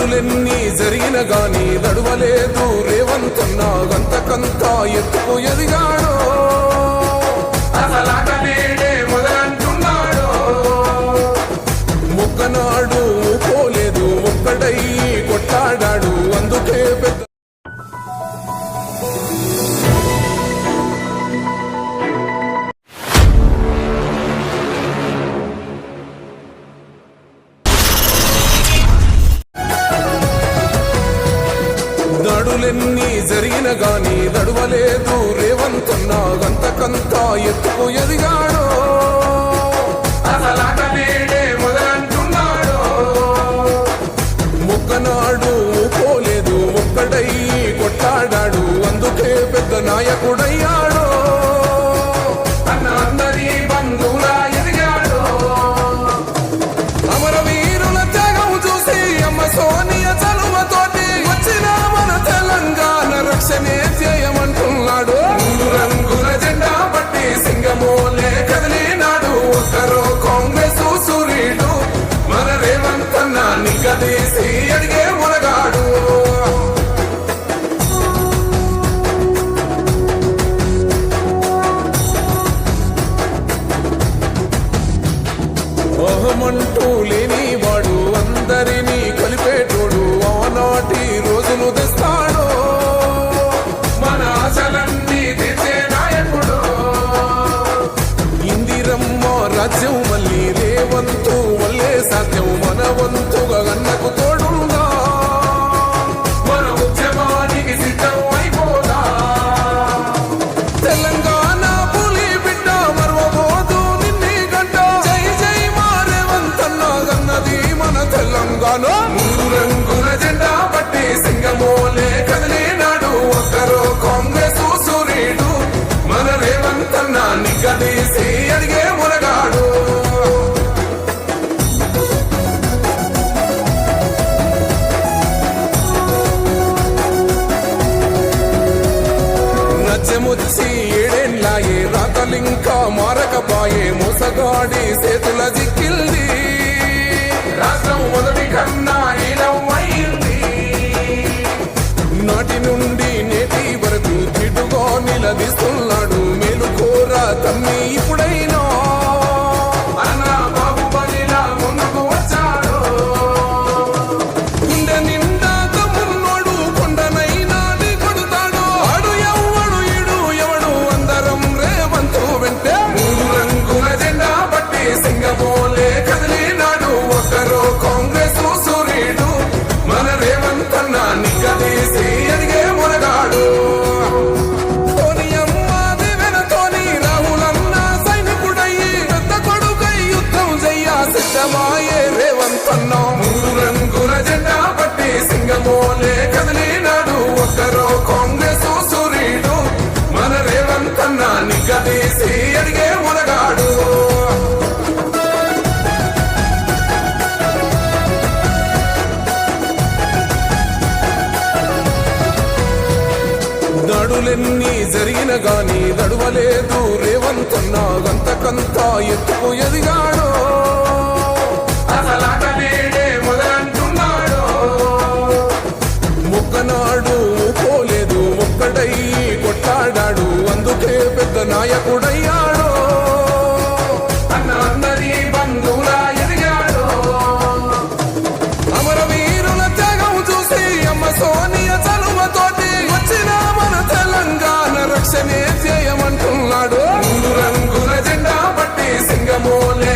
దాడులెన్ని జరిగిన గాని నడువలేదు. రేవంతున్నా గంతకంతా ఎత్తుకు ఎదిగాడు. అసలాటలే ఎన్ని జరిగిన గాని నడవలేదు. రేవంతున్నా గంతకంత ఎత్తుకు ఎదిగాడు. ముక్కనాడు పోలేదు ఒక్కడై కొట్టాడాడు అందుకే పెద్ద నాయకుడయ్యా. రోజులు తెస్తా. oh yeah diga মনে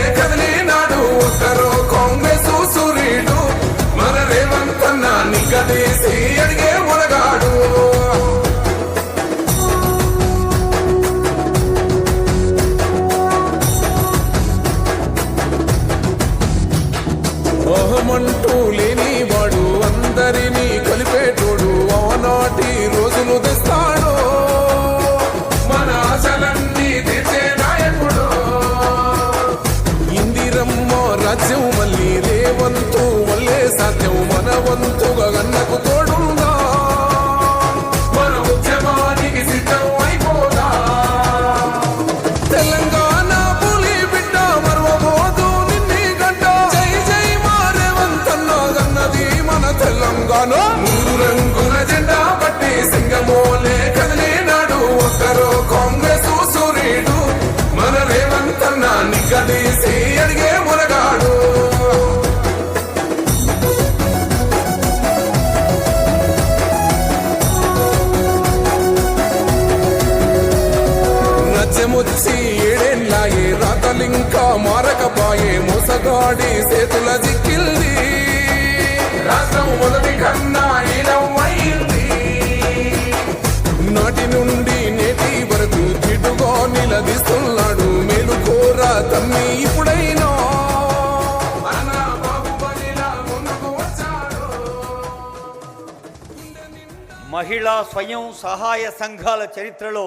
మహిళా స్వయం సహాయ సంఘాల చరిత్రలో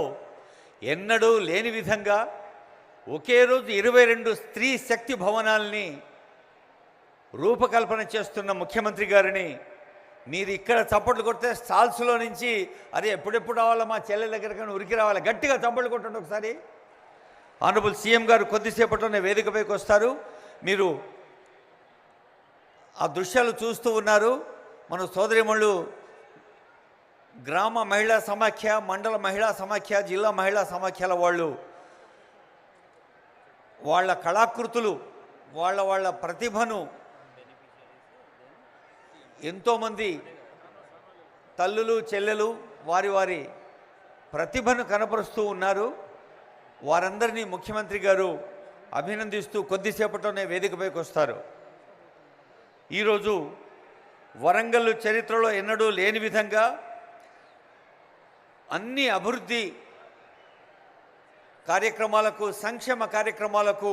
ఎన్నడూ లేని విధంగా ఒకే రోజు ఇరవై రెండు స్త్రీ శక్తి భవనాల్ని రూపకల్పన చేస్తున్న ముఖ్యమంత్రి గారిని మీరు ఇక్కడ చప్పట్లు కొడితే స్టాల్స్లో నుంచి అరే ఎప్పుడెప్పుడు రావాలా మా చెల్లెల దగ్గరికి ఉరికి రావాలి? గట్టిగా చప్పట్లు కొట్టండి ఒకసారి. ఆనరబుల్ సీఎం గారు కొద్దిసేపట్లోనే వేదికపైకి వస్తారు. మీరు ఆ దృశ్యాలు చూస్తూ ఉన్నారు. మన సోదరిమణులు గ్రామ మహిళా సమాఖ్య మండల మహిళా సమాఖ్య జిల్లా మహిళా సమాఖ్యల వాళ్ళు వాళ్ళ కళాకృతులు వాళ్ళ వాళ్ళ ప్రతిభను ఎంతోమంది తల్లులు చెల్లెలు వారి వారి ప్రతిభను కనపరుస్తూ ఉన్నారు. వారందరినీ ముఖ్యమంత్రి గారు అభినందిస్తూ కొద్దిసేపట్లోనే వేదికపైకి వస్తారు. ఈరోజు వరంగల్ చరిత్రలో ఎన్నడూ లేని విధంగా అన్ని అభివృద్ధి కార్యక్రమాలకు సంక్షేమ కార్యక్రమాలకు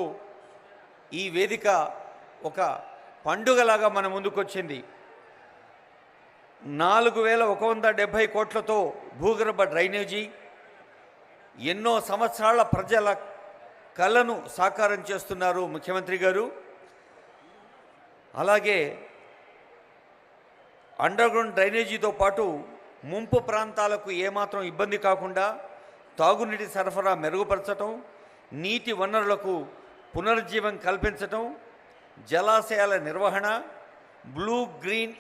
ఈ వేదిక ఒక పండుగలాగా మన ముందుకొచ్చింది. నాలుగు వేల ఒక వంద డెబ్భై కోట్లతో భూగర్భ డ్రైనేజీ ఎన్నో సంవత్సరాల ప్రజల కళను సాకారం చేస్తున్నారు ముఖ్యమంత్రి గారు. అలాగే అండర్ గ్రౌండ్ డ్రైనేజీతో పాటు ముంపు ప్రాంతాలకు ఏమాత్రం ఇబ్బంది కాకుండా తాగునీటి సరఫరా మెరుగుపరచటం నీటి వనరులకు పునరుజ్జీవం కల్పించటం జలాశయాల నిర్వహణ బ్లూ గ్రీన్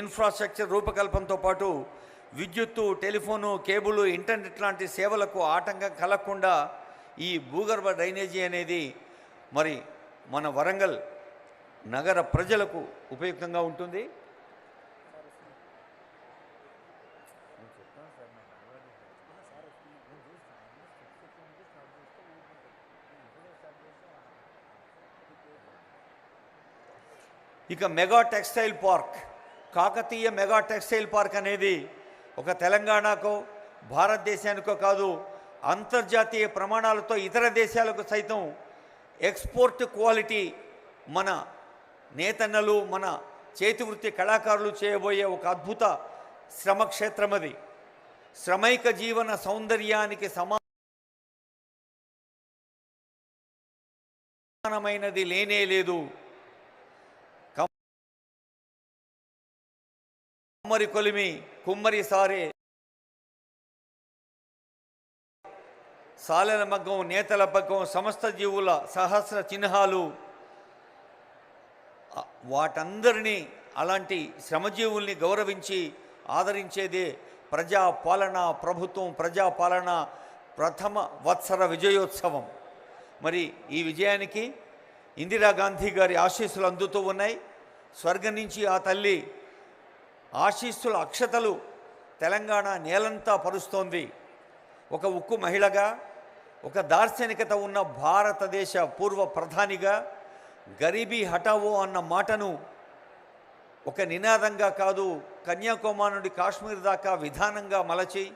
ఇన్ఫ్రాస్ట్రక్చర్ రూపకల్పనతో పాటు విద్యుత్తు టెలిఫోను కేబుల్ ఇంటర్నెట్ లాంటి సేవలకు ఆటంకం కలగకుండా ఈ భూగర్భ డ్రైనేజీ అనేది మరి మన వరంగల్ నగర ప్రజలకు ఉపయుక్తంగా ఉంటుంది. ఇక mega textile park Kakatiya mega textile park అనేది ఒక తెలంగాణకో భారతదేశానికో కాదు అంతర్జాతీయ ప్రమాణాలతో ఇతర దేశాలకు సైతం ఎక్స్పోర్ట్ క్వాలిటీ మన నేతన్నలు మన చేతివృత్తి కళాకారులు చేయబోయే ఒక అద్భుత శ్రమక్షేత్రం అది. శ్రమైక జీవన సౌందర్యానికి సమానమైనది లేనే లేదు. కుమ్మరి కొలిమి కుమ్మరి సారే. సాలెల మగ్గం నేతల పగ్గం సమస్త జీవుల సహస్ర చిహ్నాలు. వాటందరినీ అలాంటి శ్రమజీవుల్ని గౌరవించి ఆదరించేదే ప్రజాపాలన ప్రభుత్వం ప్రజాపాలన ప్రథమ వత్సర విజయోత్సవం. మరి ఈ విజయానికి ఇందిరాగాంధీ గారి ఆశీస్సులు అందుతూ ఉన్నాయి. స్వర్గం నుంచి ఆ తల్లి ఆశీస్సుల అక్షతలు తెలంగాణ నేలంతా పరుస్తోంది. ఒక ఉక్కు మహిళగా ఒక దార్శనికత ఉన్న భారతదేశ పూర్వ ప్రధానిగా గరీబీ హటావో అన్న మాటను ఒక నినాదంగా కాదు కన్యాకుమారి నుండి కాశ్మీర్ దాకా విధానంగా మలచి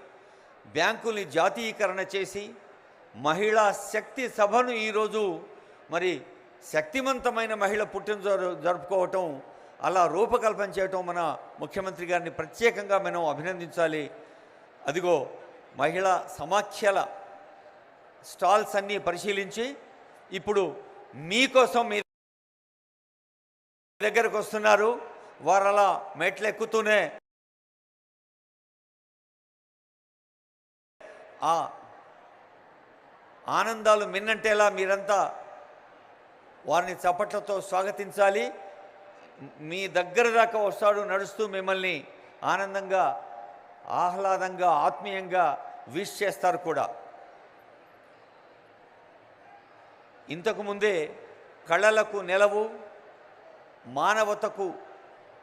బ్యాంకుల్ని జాతీయకరణ చేసి మహిళా శక్తి సభను ఈరోజు మరి శక్తివంతమైన మహిళ పుట్టినరోజు జరుపుకోవటం అలా రూపకల్పన చేయటం మన ముఖ్యమంత్రి గారిని ప్రత్యేకంగా మనం అభినందించాలి. అదిగో మహిళా సమాఖ్యల స్టాల్స్ అన్నీ పరిశీలించి ఇప్పుడు మీకోసం మీ దగ్గరకు వస్తున్నారు. వారు అలా మెట్లు ఎక్కుతూనే ఆ ఆనందాలు మిన్నంటేలా మీరంతా వారిని చప్పట్లతో స్వాగతించాలి. మీ దగ్గర దాకా వస్తాడు నడుస్తూ మిమ్మల్ని ఆనందంగా ఆహ్లాదంగా ఆత్మీయంగా విష్ చేస్తారు కూడా. ఇంతకుముందే కళలకు నెలవు మానవతకు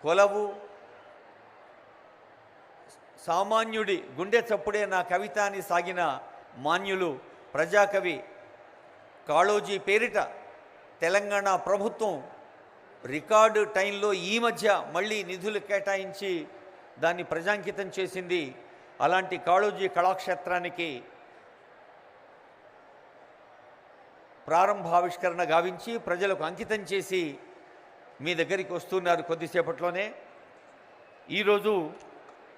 కొలవు సామాన్యుడి గుండె చప్పుడే నా కవిత అని సాగిన మాన్యులు ప్రజాకవి కాళోజీ పేరిట తెలంగాణ ప్రభుత్వం రికార్డు టైంలో ఈ మధ్య మళ్ళీ నిధులు కేటాయించి దాన్ని ప్రజాంకితం చేసింది అలాంటి కాళోజీ కళాక్షేత్రానికి ప్రారంభావిష్కరణ గావించి ప్రజలకు అంకితం చేసి మీ దగ్గరికి వస్తున్నారు కొద్దిసేపట్లోనే. ఈరోజు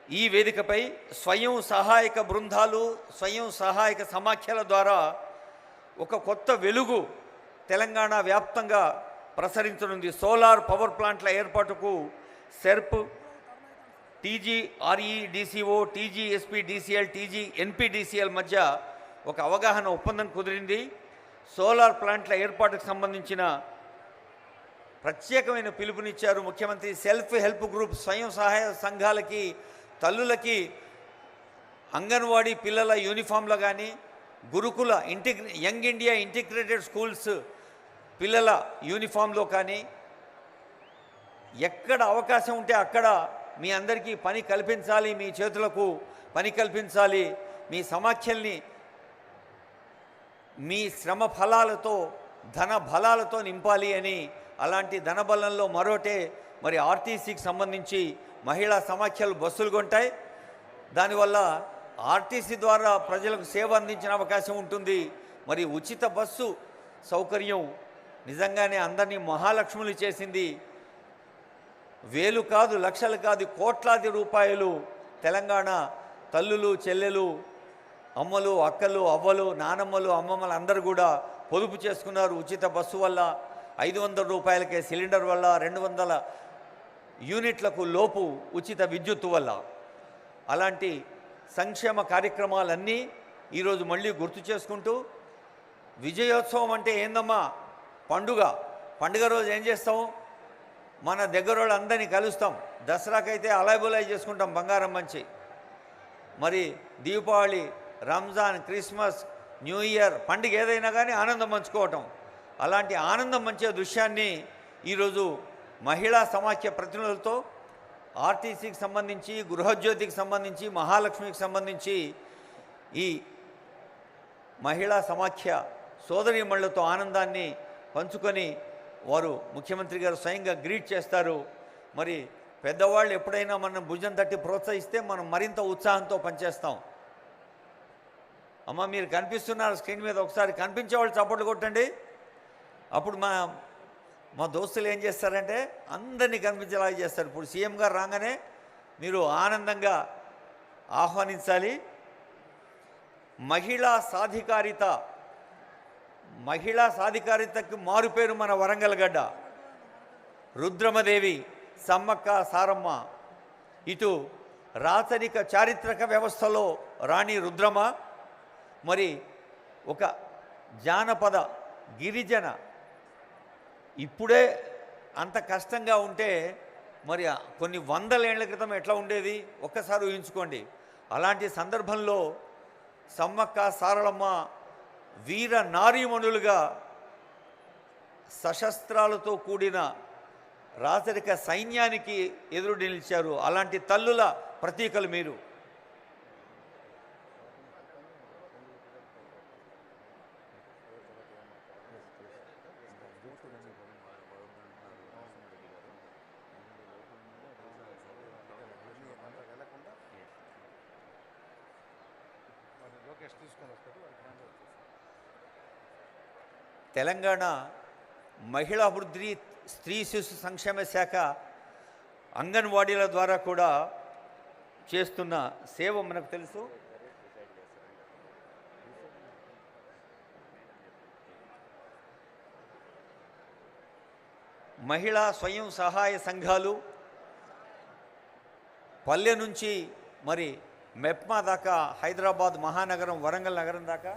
ఈ వేదికపై స్వయం సహాయక బృందాలు స్వయం సహాయక సమాఖ్యల ద్వారా ఒక కొత్త వెలుగు తెలంగాణ వ్యాప్తంగా ప్రసరించనుంది. సోలార్ పవర్ ప్లాంట్ల ఏర్పాటుకు SERP TG REDCO TG TG NPDCL మధ్య ఒక అవగాహన ఒప్పందం కుదిరింది. సోలార్ ప్లాంట్ల ఏర్పాటుకు సంబంధించిన ప్రత్యేకమైన పిలుపునిచ్చారు ముఖ్యమంత్రి. సెల్ఫ్ హెల్ప్ గ్రూప్ స్వయం సహాయ సంఘాలకి తల్లులకి అంగన్వాడీ పిల్లల యూనిఫామ్లో కానీ గురుకుల ఇంటిగ్రే యంగ్ ఇండియా ఇంటిగ్రేటెడ్ స్కూల్స్ పిల్లల యూనిఫామ్లో కానీ ఎక్కడ అవకాశం ఉంటే అక్కడ మీ అందరికీ పని కల్పించాలి మీ చేతులకు పని కల్పించాలి మీ సమాఖ్యల్ని మీ శ్రమ ఫలాలతో ధన బలాలతో నింపాలి అని అలాంటి ధన బలంలో మరోటే మరి ఆర్టీసీకి సంబంధించి మహిళా సమాఖ్యలు బస్సులు కొంటాయి. దానివల్ల ఆర్టీసీ ద్వారా ప్రజలకు సేవ అందించిన అవకాశం ఉంటుంది. మరి ఉచిత బస్సు సౌకర్యం నిజంగానే అందరినీ మహాలక్ష్ములు చేసింది వేలు కాదు లక్షలు కాదు కోట్లాది రూపాయలు తెలంగాణ తల్లులు చెల్లెలు అమ్మలు అక్కలు అవ్వలు నానమ్మలు అమ్మమ్మలు అందరూ కూడా పొదుపు చేసుకున్నారు ఉచిత బస్సు వల్ల ఐదు వందల రూపాయలకే సిలిండర్ వల్ల రెండు వందల యూనిట్లకు లోపు ఉచిత విద్యుత్ వల్ల. అలాంటి సంక్షేమ కార్యక్రమాలన్నీ ఈరోజు మళ్ళీ గుర్తు చేసుకుంటూ విజయోత్సవం అంటే ఏందమ్మా? పండుగ. పండుగ రోజు ఏం చేస్తాం? మన దగ్గర వాళ్ళందరినీ కలుస్తాం. దసరాకైతే అలాబులాయి చేసుకుంటాం బంగారం మంచి. మరి Deepavali Ramzan Christmas new year పండుగ ఏదైనా కానీ ఆనందం పంచుకోవటం. అలాంటి ఆనందం మంచే దృశ్యాన్ని ఈరోజు మహిళా సమాఖ్య ప్రతినిధులతో ఆర్టీసీకి సంబంధించి గృహజ్యోతికి సంబంధించి మహాలక్ష్మికి సంబంధించి ఈ మహిళా సమాఖ్య సోదరీమణులతో ఆనందాన్ని పంచుకొని వారు ముఖ్యమంత్రి గారు స్వయంగా గ్రీట్ చేస్తారు. మరి పెద్దవాళ్ళు ఎప్పుడైనా మనం భుజం తట్టి ప్రోత్సహిస్తే మనం మరింత ఉత్సాహంతో పనిచేస్తాం. అమ్మ మీరు కనిపిస్తున్నారు స్క్రీన్ మీద ఒకసారి కనిపించే వాళ్ళు చప్పట్లు కొట్టండి. అప్పుడు మా మా దోస్తులు ఏం చేస్తారంటే అందరినీ కనిపించేలాగా చేస్తారు. ఇప్పుడు సీఎం గారు రాగానే మీరు ఆనందంగా ఆహ్వానించాలి. మహిళా సాధికారిత మహిళా సాధికారితకు మారుపేరు మన వరంగల్ గడ్డ రుద్రమదేవి సమ్మక్క సారమ్మ. ఇటు రాచరిక చారిత్రక వ్యవస్థలో రాణి రుద్రమ మరి ఒక జానపద గిరిజన. ఇప్పుడే అంత కష్టంగా ఉంటే మరి కొన్ని వందల ఏళ్ళ క్రితం ఎట్లా ఉండేది? ఒక్కసారి ఊహించుకోండి. అలాంటి సందర్భంలో సమ్మక్క సారళమ్మ వీర నారీమణులుగా సశస్త్రాలతో కూడిన రాచరిక సైన్యానికి ఎదురు నిలిచారు. అలాంటి తల్లుల ప్రతీకలు మీరు. తెలంగాణ మహిళా అభివృద్ధి స్త్రీ శిశు సంక్షేమ శాఖ అంగన్వాడీల ద్వారా కూడా చేస్తున్న సేవ మనకు తెలుసు. మహిళా స్వయం సహాయ సంఘాలు పల్లె నుంచి మరి మెప్మా దాకా హైదరాబాద్ మహానగరం వరంగల్ నగరం దాకా